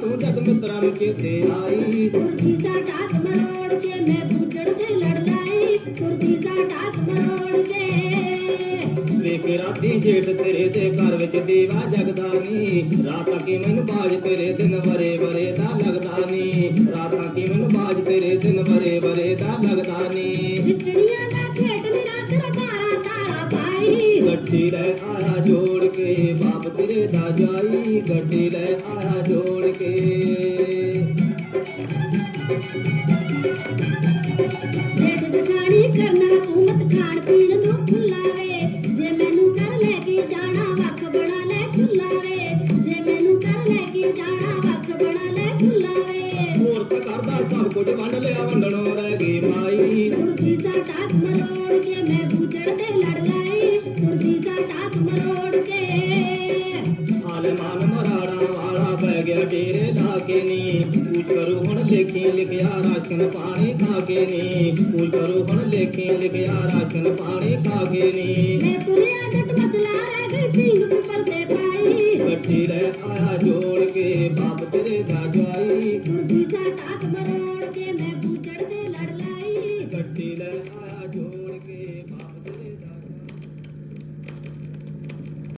ਤੂੰ ਜਦ ਮਿੱਤਰਾਂ ਨੂੰ ਚੇਤੇ ਆਈ ਤੁਰਦੀ ਸਾਟਾ ਮਰੋੜ ਕੇ ਮੈਂ ਬੂਝੜ ਤੇ ਲੜ ਲਾਈ ਤੁਰਦੀ ਸਾਟਾ ਮਰੋੜ ਕੇ ਵੇਖ ਰਾਤੀ ਜੇਠ ਤੇਰੇ ਦੇ ਘਰ ਵਿੱਚ ਦੀਵਾ ਜਗਦਾ ਨੀ। ਰਾਤਾਂ ਕੀ ਮੈਨੂੰ ਬਾਜ ਤੇਰੇ ਦਿਨ ਵਰੇ ਵਰੇ ਦਾ ਲੱਗਦਾ ਨੀ। ਰਾਤਾਂ ਕੀ ਮੈਨੂੰ ਬਾਜ ਤੇਰੇ ਦਿਨ ਵਰੇ ਵਰੇ ਦਾ ਲੱਗਦਾ ਨੀ। ਗੱਡੀ ਲੈ ਆਇਆ ਜੋੜ ਕੇ ਬਾਪ ਤੇਰੇ ਦਾ ਜਾਈ ਗੱਡੀ ਲੈ ਆਇਆ ਜੋੜ ਕੇ। ਜੇਠ ਜਠਾਣੀ ਕਰਨਾ ਤੂੰ ਮਤ ਖਾਣ ਪੀਣ ਨੂੰ ਭੁੱਲਾਵੇ ਜੇ ਮੈਨੂੰ ਕਰ ਲੈ ਕੇ ਜਾਣਾ ਵੱਖ ਬਣਾ ਲੈ ਖੁੱਲਾਵੇ ਜੇ ਮੈਨੂੰ ਕਰ ਲੈ ਕੇ ਜਾਣਾ ਵੱਖ ਬਣਾ ਲੈ ਖੁੱਲਾਵੇ ਹੋਰ ਤਾਂ ਕਰਦਾ ਸਭ ਕੁਝ ਵੰਡ ਲਿਆ ਵੰਡਣੋਂ। ਮਨ ਮਰਾੜਾ ਵਾਲਾ ਪੈ ਗਿਆ ਡੇਰੇ ਲਾ ਕੇ ਨੀ। ਪੂਜ ਕਰੋ ਹੁਣ ਲੇਖੀ ਲਿਖਿਆ ਰਾਖਨ ਪਾਣੀ ਖਾ ਕੇ ਨੀ। ਪੂਜ ਕਰੋ ਹੁਣ ਲੇਖੀ ਲਿਖਿਆ ਰਾਖਨ ਪਾਣੀ ਖਾ ਕੇ ਨੀ। ਮੈਂ ਪੁਰੇ ਆਦਤ ਬਦਲਾ ਰਹਿ ਗਈ ਸਿੰਘ ਪਿੱਪਲ ਤੇ ਪਾਈ। ਇਕੱਠੀ ਰਹਿ ਆਇਆ ਜੋੜ ਕੇ ਬਾਪ ਤੇਰੇ ਦਾ ਜਾਈ ਕੁਰਦੀ ਦਾ ਟਾਕ ਮਰੋੜ ਕੇ ਮੈਂ ਬੂਚੜ ਤੇ ਲੜ ਲਾਈ। ਇਕੱਠੀ ਲੈ ਆਇਆ ਜੋੜ